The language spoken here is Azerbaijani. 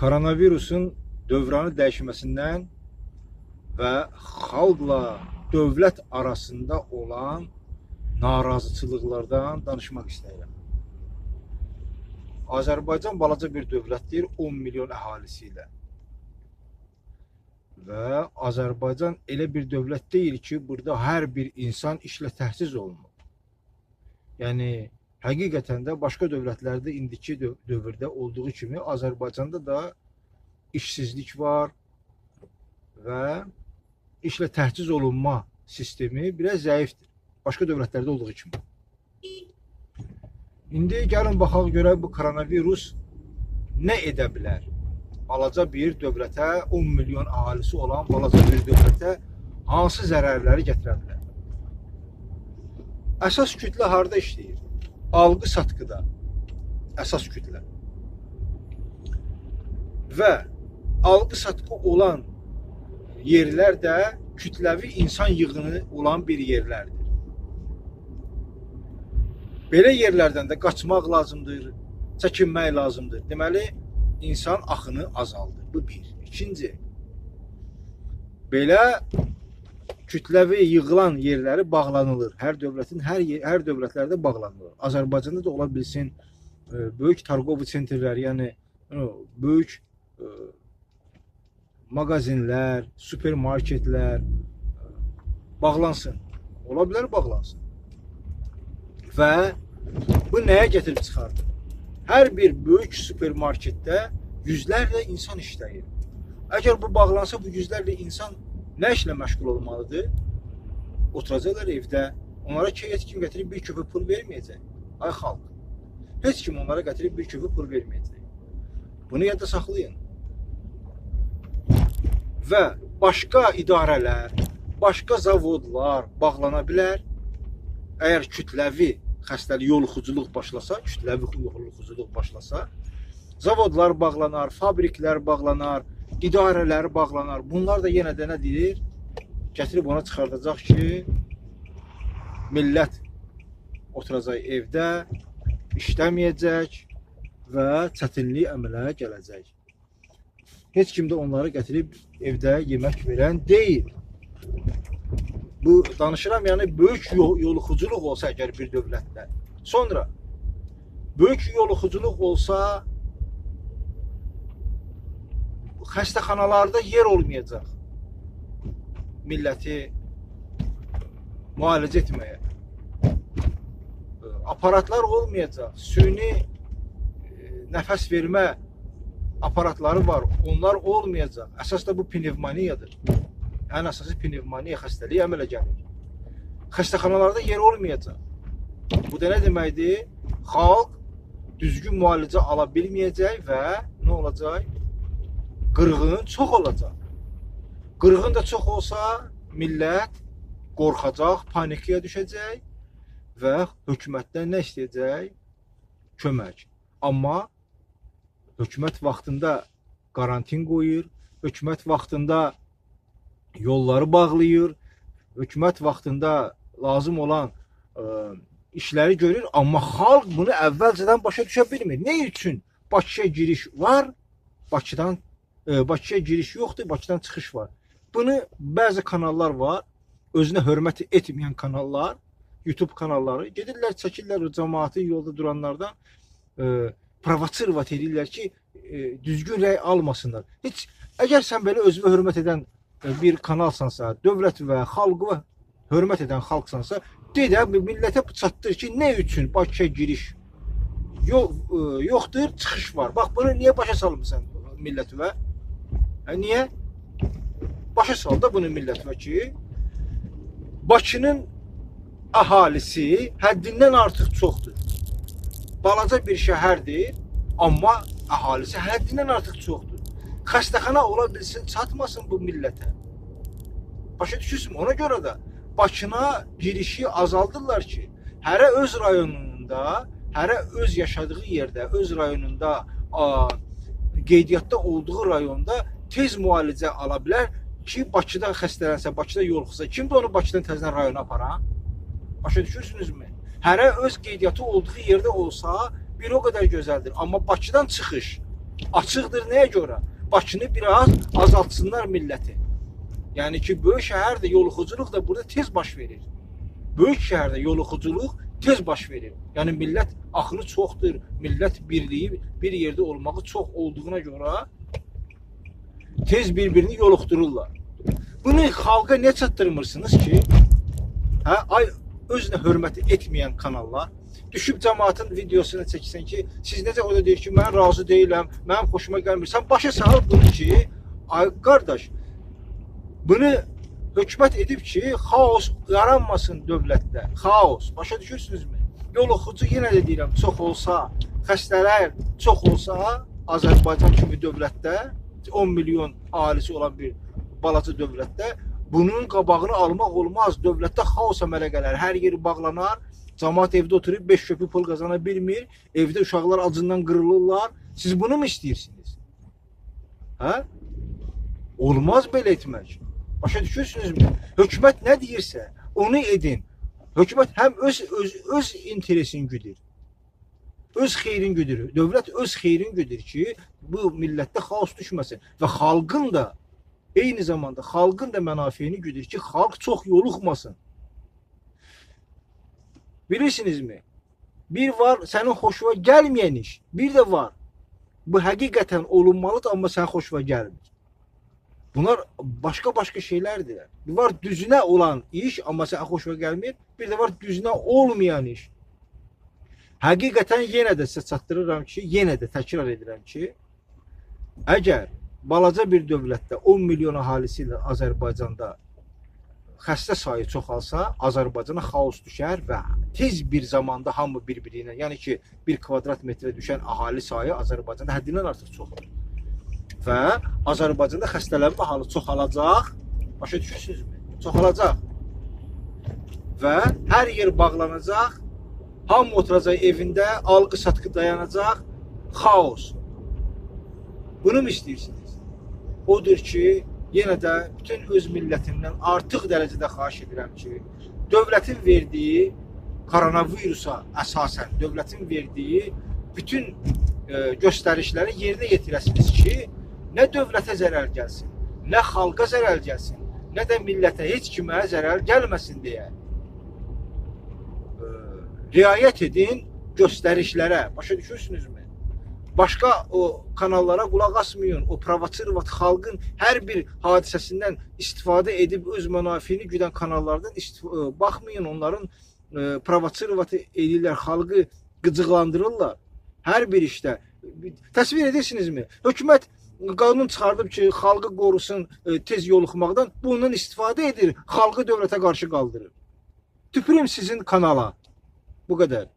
koronavirusun dövranı dəyişməsindən və xalqla dövlət arasında olan narazıçılıqlardan danışmaq istəyirəm. Azərbaycan balaca bir dövlətdir 10 milyon əhalisi ilə. Və Azərbaycan elə bir dövlət deyil ki, burada hər bir insan işlə təhsis olunur. Yəni həqiqətən də başqa dövlətlərdə indiki döv- dövrdə olduğu kimi Azərbaycanda da işsizlik var və işlə təhciz olunma sistemi biraz zəifdir. Başqa dövlətlərdə olduğu kimi. İndi gəlin baxaq görək bu koronavirus nə edə bilər? Balaca bir dövlətə, 10 milyon əhalisi olan balaca bir dövlətə hansı zərərləri gətirə bilər? Əsas kütlə harda işləyir? Alqı satqıda. Əsas kütlə. Və alqı satqı olan yerlər də kütləvi insan yığını olan bir yerlərdir. Belə yerlərdən də qaçmaq lazımdır, çəkinmək lazımdır. Deməli, insan axını azaldır. Bu bir. İkinci, belə kütləvi yığılan yerləri bağlanılır. Hər dövlətin hər yer- hər dövlətlərdə bağlanılır. Azərbaycanda da ola bilsin e, böyük targovu sentrlər, yəni e, böyük e, mağazinlər, supermarketlər bağlansın. Ola bilər bağlansın. Və bu nəyə gətirib çıxardı? Hər bir böyük supermarketdə yüzlərlə insan işləyir. Əgər bu bağlansa bu yüzlərlə insan nə işlə məşğul olmalıdır? Oturacaqlar evdə. Onlara ki, heç kim gətirib bir küpə pul verməyəcək. Ay xalq. Heç kim onlara gətirib bir küpə pul verməyəcək. Bunu yadda saxlayın. Və başqa idarələr, başqa zavodlar bağlana bilər. Əgər kütləvi xəstəlik yoluxuculuq başlasa, kütləvi yoluxuculuq başlasa, zavodlar bağlanar, fabriklər bağlanar, idarələr bağlanar. Bunlar da yenə də nə deyir? Gətirib ona çıxardacaq ki, millət oturacaq evdə, işləməyəcək və çətinlik əmələ gələcək. Heç kim də onları gətirib evdə yemək verən deyil. Bu danışıram, yəni böyük yol- yoluxuculuq olsa əgər bir dövlətdə. Sonra böyük yoluxuculuq olsa xəstəxanalarda yer olmayacaq. Milləti müalicə etməyə. Aparatlar olmayacaq. Süni e, nəfəs vermə aparatları var. Onlar olmayacaq. Əsas da bu pnevmoniyadır. Ən əsası pnevmoniya xəstəliyi əmələ gəlir. Xəstəxanalarda yer olmayacaq. Bu da nə deməkdir? Xalq düzgün müalicə ala bilməyəcək və nə olacaq? Qırğın çox olacaq. Qırğın da çox olsa millət qorxacaq, panikaya düşəcək və hökumətdən nə istəyəcək? Kömək. Amma hökumət vaxtında karantin qoyur, hökumət vaxtında yolları bağlayır, hökumət vaxtında lazım olan ə, işləri görür, amma xalq bunu əvvəlcədən başa düşə bilmir. Nə üçün Bakıya giriş var, Bakıdan Bakıya giriş yoxdur, Bakıdan çıxış var. Bunu bəzi kanallar var, özünə hörmət etməyən kanallar, YouTube kanalları gedirlər, çəkirlər o cəmaatı yolda duranlardan ə, provosirovat edirlər ki, ə, düzgün rəy almasınlar. Heç əgər sən belə özünə hörmət edən ə, bir kanalsansa, dövlət və xalqı hörmət edən xalqsansa, de də millətə çatdır ki, nə üçün Bakıya giriş yox ə, yoxdur, çıxış var. Bax bunu niyə başa salmısan millətinə? Hə niyə? Başa sal da bunu millətinə ki, Bakının əhalisi həddindən artıq çoxdur. Balaca bir şəhərdir, amma əhalisi həddindən artıq çoxdur. Xəstəxana ola bilsin, çatmasın bu millətə. Başa düşürsün? Ona görə də Bakına girişi azaldırlar ki, hərə öz rayonunda, hərə öz yaşadığı yerdə, öz rayonunda, qeydiyyatda olduğu rayonda tez müalicə ala bilər ki, Bakıda xəstələnsə, Bakıda yoluxsa, kim də onu Bakıdan təzədən rayona apara? Başa düşürsünüzmü? Hərə öz qeydiyyatı olduğu yerdə olsa, bir o qədər gözəldir. Amma Bakıdan çıxış Açıqdır nəyə görə? Bakını biraz azaltsınlar milləti. Yəni ki, böyük şəhərdə yoluxuculuq da burada tez baş verir. Böyük şəhərdə yoluxuculuq tez baş verir. Yəni millət axını çoxdur, millət birliyi bir yerdə olmağı çox olduğuna görə tez bir-birini yoluxdururlar. Bunu xalqa nə çatdırmırsınız ki? Hə, ay özünə hörmət etməyən kanallar düşüb cəmaatın videosunu çəksən ki, siz necə o da deyir ki, mən razı deyiləm, mənim xoşuma gəlmir. Sən başa sal bunu ki, ay qardaş, bunu hökumət edib ki, xaos yaranmasın dövlətdə. Xaos. Başa düşürsünüzmü? Yoluxucu yenə də deyirəm, çox olsa, xəstələr çox olsa, Azərbaycan kimi dövlətdə 10 milyon ailesi olan bir balaca dövlətdə bunun qabağını almaq olmaz. Dövlətdə xaos əmələ gələr. Hər yeri bağlanar. Camaat evdə oturub 5 köpük pul qazana bilmir. Evdə uşaqlar acından qırılırlar. Siz bunu mu istəyirsiniz? Hə? Olmaz belə etmək. Başa düşürsünüzmü? Hökumət nə deyirsə, onu edin. Hökumət həm öz öz öz interesini güdür. Öz xeyrin güdür. Dövlət öz xeyrin güdür ki, bu millətdə xaos düşməsin və xalqın da eyni zamanda xalqın da mənafeyini güdür ki, xalq çox yoluxmasın. Bilirsinizmi? Bir var sənin xoşuna gəlməyən iş, bir də var. Bu həqiqətən olunmalıdır, amma sən xoşuna gəlmir. Bunlar başqa-başqa şeylərdir. Bir var düzünə olan iş, amma sən xoşuna gəlmir. Bir də var düzünə olmayan iş. Həqiqətən yenə də sizə çatdırıram ki, yenə də təkrar edirəm ki, əgər balaca bir dövlətdə 10 milyon əhalisi ilə Azərbaycanda xəstə sayı çoxalsa, Azərbaycana xaos düşər və tez bir zamanda hamı bir-biri ilə, yəni ki, 1 kvadrat metrə düşən əhali sayı Azərbaycanda həddindən artıq çoxdur. Və Azərbaycanda xəstələnmə halı çoxalacaq. Başa düşürsünüzmü? Çoxalacaq. Və hər yer bağlanacaq. Hamı oturacaq evində, alqı-satqı dayanacaq. Xaos. Bunu mu istəyirsiniz? Odur ki, yenə də bütün öz millətimdən artıq dərəcədə xahiş edirəm ki, dövlətin verdiyi koronavirusa əsasən dövlətin verdiyi bütün e, göstərişləri yerinə yetirəsiniz ki, nə dövlətə zərər gəlsin, nə xalqa zərər gəlsin, nə də millətə heç kimə zərər gəlməsin deyə riayət edin göstərişlərə. Başa düşürsünüzmü? Başqa o kanallara qulaq asmayın. O provosirovat xalqın hər bir hadisəsindən istifadə edib öz mənafeyini güdən kanallardan e, baxmayın. Onların e, provosirovat edirlər, xalqı qıcıqlandırırlar. Hər bir işdə. Təsvir edirsinizmi? Hökumət qanun çıxardıb ki, xalqı qorusun e, tez yoluxmaqdan, bundan istifadə edir, xalqı dövlətə qarşı qaldırır. Tüpürüm sizin kanala. Bu qədər.